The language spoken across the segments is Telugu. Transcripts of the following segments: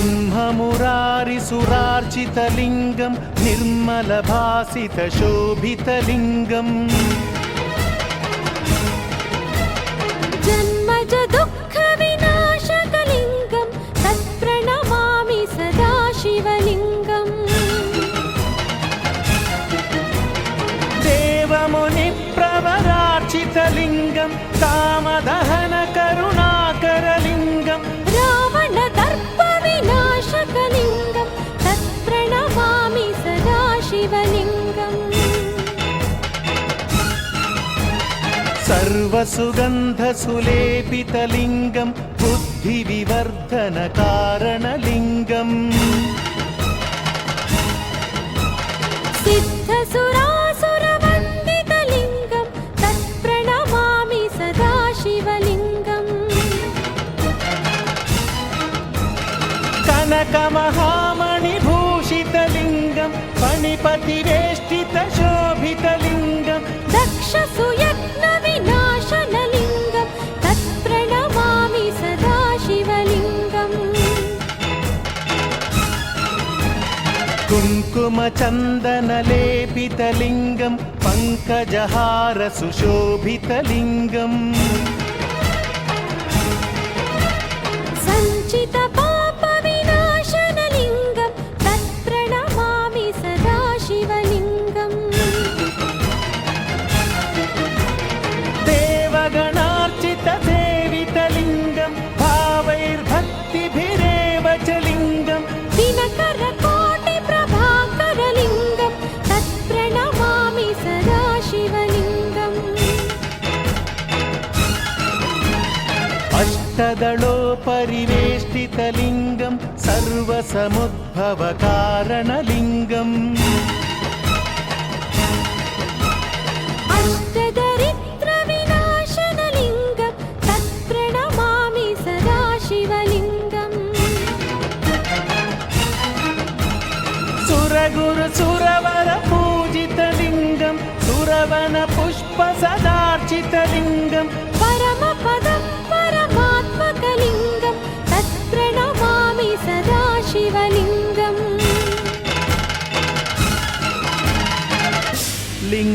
ब्रह्ममुरारिसुरार्चितलिङ्गं निर्मलभासितशोभितलिङ्गम् सर्वसुगन्धसुलेपितलिङ्गं बुद्धिविवर्धनकारणलिङ्गम् सिद्धसुरासुरवन्दितलिङ्गं कुङ्कुमचन्दनलेपितलिङ्गं पङ्कजहारसुशोभितलिङ्गम् सञ्चितपापविनाशनलिङ्गं अष्टदलोपरिवेष्टितलिङ्गं सर्वसमुद्भवकारणलिङ्गम् अष्टदरिद्रविनाशनलिङ्गं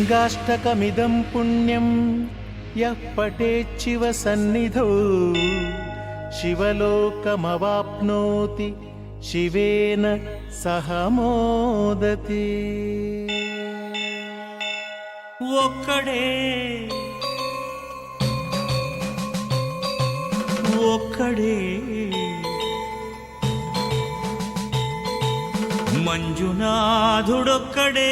लिङ्गाष्टकमिदं पुण्यं यः पठेच्छिव सन्निधौ शिवलोकमवाप्नोति शिवेन सह मोदति ఒక్కడే ఒక్కడే మంజునాథుడొక్కడే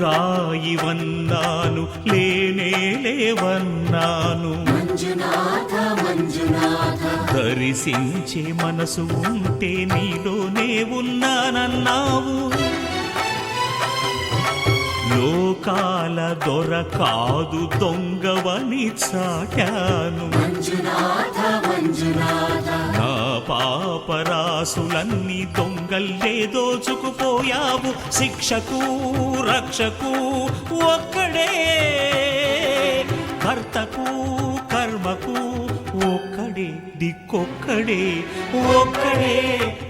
నువ్వు రాయివన్నాను లేనే లేవన్నాను. దరిశించే మనసు ఉంటే నీలోనే ఉన్నానన్నావు. లోకాల దొర కాదు దొంగవని చాటాను. నా పాపరాసులన్నీ దొంగల్లే దోచుకుపోయావు శిక్షకు రక్షకు ఒక్కడే. కర్తకు కర్మకు ఒక్కడే దిక్కొక్కడే ఒక్కడే ఒక్కడే.